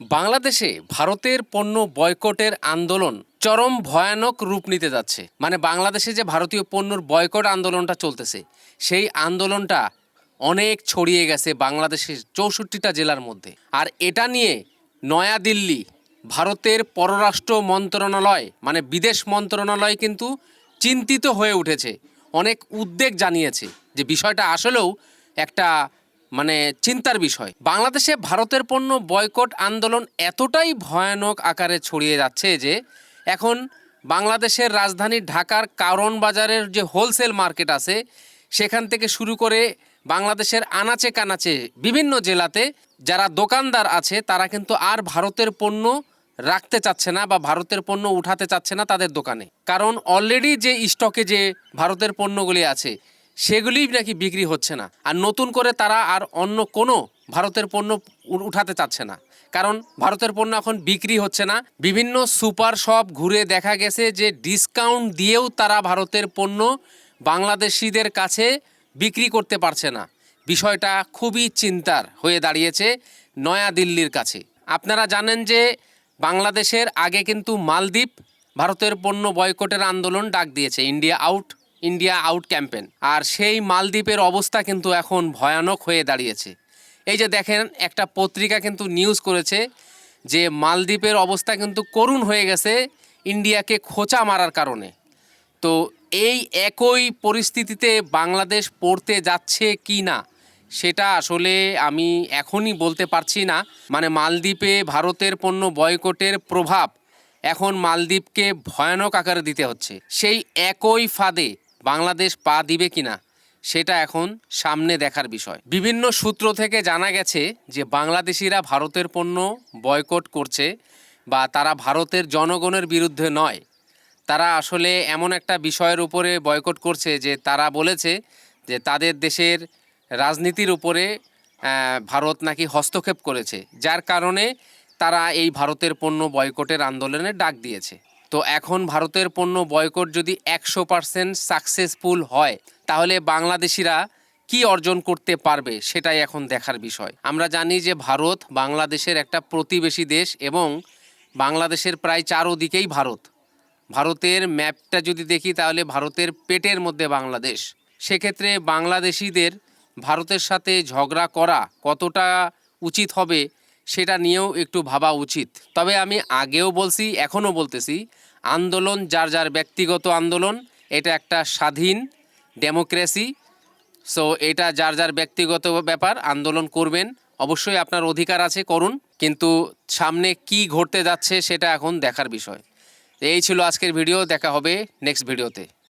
বাংলাদেশে ভারতের পণ্য বয়কটের আন্দোলন চরম ভয়ানক রূপ নিতে যাচ্ছে। মানে বাংলাদেশে যে ভারতীয় পণ্যর বয়কট আন্দোলনটা চলতেছে, সেই আন্দোলনটা অনেক ছড়িয়ে গেছে বাংলাদেশের চৌষট্টিটা জেলার মধ্যে। আর এটা নিয়ে নয়াদিল্লি, ভারতের পররাষ্ট্র মন্ত্রণালয় মানে বিদেশ মন্ত্রণালয় কিন্তু চিন্তিত হয়ে উঠেছে। অনেক উদ্বেগ জানিয়েছে যে বিষয়টা আসলেও একটা মানে চিন্তার বিষয়। বাংলাদেশে ভারতের পণ্য বয়কট আন্দোলন এতটাই ভয়ানক আকারে ছড়িয়ে যাচ্ছে যে, এখন বাংলাদেশের রাজধানী ঢাকার কারণ বাজারের যে হোলসেল মার্কেট আছে, সেখান থেকে শুরু করে বাংলাদেশের আনাচে কানাচে বিভিন্ন জেলাতে যারা দোকানদার আছে, তারা কিন্তু আর ভারতের পণ্য রাখতে চাচ্ছে না বা ভারতের পণ্য উঠাতে চাচ্ছে না তাদের দোকানে। কারণ অলরেডি যে স্টকে যে ভারতের পণ্যগুলি আছে সেগুলি নাকি বিক্রি হচ্ছে না। আর নতুন করে তারা আর অন্য কোনো ভারতের পণ্য উঠাতে চাচ্ছে না। কারণ ভারতের পণ্য এখন বিক্রি হচ্ছে না। বিভিন্ন সুপার শপ ঘুরে দেখা গেছে যে ডিসকাউন্ট দিয়েও তারা ভারতের পণ্য বাংলাদেশিদের কাছে বিক্রি করতে পারছে না। বিষয়টা খুবই চিন্তার হয়ে দাঁড়িয়েছে নয়াদিল্লির কাছে। আপনারা জানেন যে বাংলাদেশের আগে কিন্তু মালদ্বীপ ভারতের পণ্য বয়কটের আন্দোলন ডাক দিয়েছে। India out India out campaign. আর সেই মালদ্বীপের অবস্থা কিন্তু এখন ভয়ানক হয়ে দাঁড়িয়েছে। এই যে দেখেন, একটা পত্রিকা কিন্তু নিউজ করেছে যে মালদ্বীপের অবস্থা কিন্তু করুণ হয়ে গেছে ইন্ডিয়াকে খোঁচা মারার কারণে। তো এই একই পরিস্থিতিতে বাংলাদেশ পড়তে যাচ্ছে কি না, সেটা আসলে আমি এখনই বলতে পারছি না। মানে মালদ্বীপে ভারতের পণ্য বয়কটের প্রভাব এখন মালদ্বীপকে ভয়ানক আকারে দিতে হচ্ছে। সেই একই ফাঁদে বাংলাদেশ পা দিবে কিনা, সেটা এখন সামনে দেখার বিষয়। বিভিন্ন সূত্র থেকে জানা গেছে যে বাংলাদেশিরা ভারতের পণ্য বয়কট করছে বা তারা ভারতের জনগণের বিরুদ্ধে নয়। তারা আসলে এমন একটা বিষয়ের উপরে বয়কট করছে যে তারা বলেছে যে তাদের দেশের রাজনীতির উপরে ভারত নাকি হস্তক্ষেপ করেছে, যার কারণে তারা এই ভারতের পণ্য বয়কটের আন্দোলনে ডাক দিয়েছে। তো এখন ভারতের পণ্য বয়কট যদি একশো পার্সেন্ট সাকসেসফুল হয়, তাহলে বাংলাদেশিরা কি অর্জন করতে পারবে সেটাই এখন দেখার বিষয়। আমরা জানি যে ভারত বাংলাদেশের একটা প্রতিবেশী দেশ এবং বাংলাদেশের প্রায় চারোদিকেই ভারত। ভারতের ম্যাপটা যদি দেখি, তাহলে ভারতের পেটের মধ্যে বাংলাদেশ। সেক্ষেত্রে বাংলাদেশিদের ভারতের সাথে ঝগড়া করা কতটা উচিত হবে সেটা নিয়েও একটু ভাবা উচিত। তবে আমি আগেও বলছি, এখনও বলতেছি, আন্দোলন যার যার ব্যক্তিগত আন্দোলন, এটা একটা স্বাধীন ডেমোক্রেসি। সো এটা যার যার ব্যক্তিগত ব্যাপার, আন্দোলন করবেন, অবশ্যই আপনার অধিকার আছে, করুন। কিন্তু সামনে কি ঘটতে যাচ্ছে সেটা এখন দেখার বিষয়। এই ছিল আজকের ভিডিও, দেখা হবে নেক্সট ভিডিওতে